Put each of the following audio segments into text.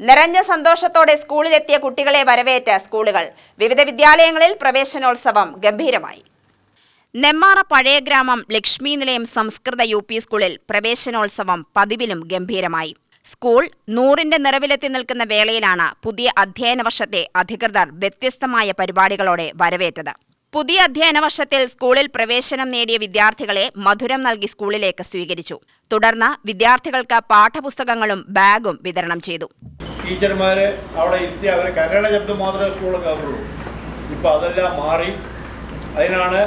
നിറഞ്ഞ സന്തോഷത്തോടെ സ്കൂളിലെത്തിയ കുട്ടികളെ വരവേറ്റ സ്കൂളുകൾ. വിവിധ വിദ്യാലയങ്ങളിൽ പ്രവേശനോത്സവം ഗംഭീരമായി. നെമ്മാറ പഴയ ഗ്രാമം ലക്ഷ്മി നിലയം സംസ്കൃത യു പി സ്കൂളിൽ പ്രവേശനോത്സവം പതിവിലും ഗംഭീരമായി. സ്കൂൾ നൂറിന്റെ നിറവിലെത്തി നിൽക്കുന്ന വേളയിലാണ് പുതിയ അധ്യയന വർഷത്തെ അധികൃതർ വ്യത്യസ്തമായ പരിപാടികളോടെ വരവേറ്റത്. പുതിയ അധ്യയന വർഷത്തിൽ സ്കൂളിൽ പ്രവേശനം നേടിയ വിദ്യാർത്ഥികളെ മധുരം നൽകി സ്കൂളിലേക്ക് സ്വീകരിച്ചു. തുടർന്ന് വിദ്യാർത്ഥികൾക്ക് പാഠപുസ്തകങ്ങളും ബാഗും വിതരണം ചെയ്തു. ടീച്ചർമാർ അവിടെ ഇരുത്തി അവർ കന്നഡ ശബ്ദം മാത്രമേ സ്കൂളിൽ കയറുള്ളൂ ഇപ്പോൾ അതെല്ലാം മാറി. അതിനാണ്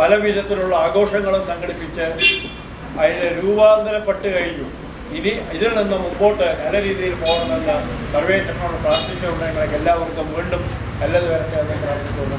പല വിധത്തിലുള്ള ആഘോഷങ്ങളും സംഘടിപ്പിച്ച് അതിന് രൂപാന്തരപ്പെട്ട് കഴിഞ്ഞു. ഇനി ഇതിൽ നിന്ന് മുമ്പോട്ട് നല്ല രീതിയിൽ പോകണമെന്ന് സർവേഷനോട് പ്രാർത്ഥിച്ചുകൊണ്ട് എല്ലാവർക്കും വീണ്ടും നല്ലത് വരട്ടെ എന്ന് പ്രാർത്ഥിച്ചുകൊണ്ട്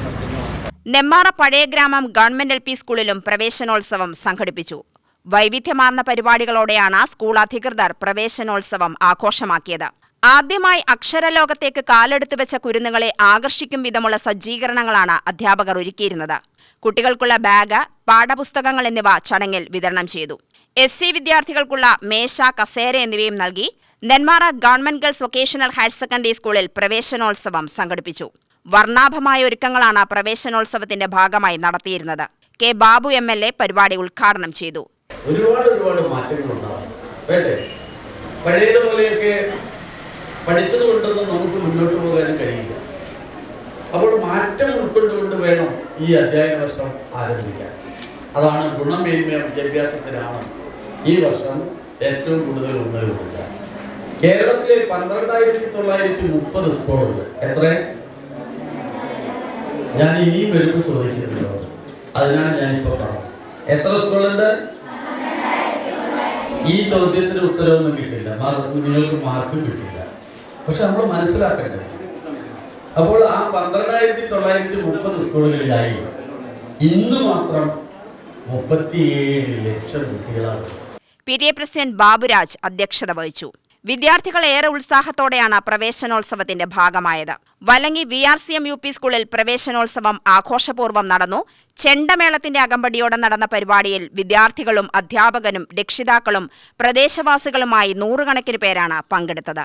നെമ്മാറ പഴയ ഗ്രാമം ഗവൺമെന്റ് എൽ പി സ്കൂളിലും പ്രവേശനോത്സവം സംഘടിപ്പിച്ചു. വൈവിധ്യമാർന്ന പരിപാടികളോടെയാണ് സ്കൂൾ അധികൃതർ പ്രവേശനോത്സവം ആഘോഷമാക്കിയത്. ആദ്യമായി അക്ഷരലോകത്തേക്ക് കാലെടുത്തു വെച്ച കുരുന്നുകളെ ആകർഷിക്കും വിധമുള്ള സജ്ജീകരണങ്ങളാണ് അധ്യാപകർ ഒരുക്കിയിരുന്നത്. കുട്ടികൾക്കുള്ള ബാഗ് പാഠപുസ്തകങ്ങൾ എന്നിവ ചടങ്ങിൽ വിതരണം ചെയ്തു. എസ് സി വിദ്യാർത്ഥികൾക്കുള്ള മേശ കസേര എന്നിവയും നൽകി Nenmara government girls vocational higher secondary സ്കൂളിൽ പ്രവേശനോത്സവം സംഘടിപ്പിച്ചു. വർണാഭമായ ഒരുക്കങ്ങളാണ് പ്രവേശനോത്സവത്തിന്റെ ഭാഗമായി നടത്തിയിരുന്നത്. K Babu M L A പരിപാടി ഉദ്ഘാടനം ചെയ്തു. ഒരുപാട് ഒരുപാട് മാറ്റങ്ങളുണ്ടാവും പഠിച്ചത് കൊണ്ടൊന്നും നമുക്ക് മുന്നോട്ട് പോകാനും കഴിയില്ല. അപ്പോൾ മാറ്റം ഉൾക്കൊണ്ടുകൊണ്ട് ഈ അധ്യയന വർഷം ആരംഭിക്കാൻ. അതാണ് ഗുണമേന്മ വിദ്യാഭ്യാസത്തിനാണ് ഈ വർഷം ഏറ്റവും കൂടുതൽ ഊന്നൽ കൊടുക്കുക കേരളത്തിലെ പന്ത്രണ്ടായിരത്തി തൊള്ളായിരത്തി മുപ്പത് സ്കൂളുണ്ട് എത്ര? ഞാൻ ഇനിയും വരുമ്പോൾ ചോദിക്കുന്നുണ്ട്. അതിനാണ് ഞാനിപ്പോൾ പറഞ്ഞത്. എത്ര സ്കൂളുണ്ട് ഈ ചോദ്യത്തിന് ഉത്തരവൊന്നും കിട്ടില്ല. നിങ്ങൾക്ക് മാർക്കും കിട്ടില്ല. പക്ഷെ നമ്മൾ മനസ്സിലാക്കേണ്ടത് അപ്പോൾ ആ പന്ത്രണ്ടായിരത്തി തൊള്ളായിരത്തി മുപ്പത് സ്കൂളുകളിലായി ഇന്ന് മാത്രം മുപ്പത്തിയേഴ് ലക്ഷം കുട്ടികളാണ്. P T A president Baburaj അധ്യക്ഷത വഹിച്ചു. വിദ്യാർത്ഥികൾ ഏറെ ഉത്സാഹത്തോടെയാണ് പ്രവേശനോത്സവത്തിന്റെ ഭാഗമായത്. Valangi V R C M U P സ്കൂളിൽ പ്രവേശനോത്സവം ആഘോഷപൂർവം നടന്നു. ചെണ്ടമേളത്തിന്റെ അകമ്പടിയോടെ നടന്ന പരിപാടിയിൽ വിദ്യാർത്ഥികളും അധ്യാപകനും രക്ഷിതാക്കളും പ്രദേശവാസികളുമായി നൂറുകണക്കിന് പേരാണ് പങ്കെടുത്തത്.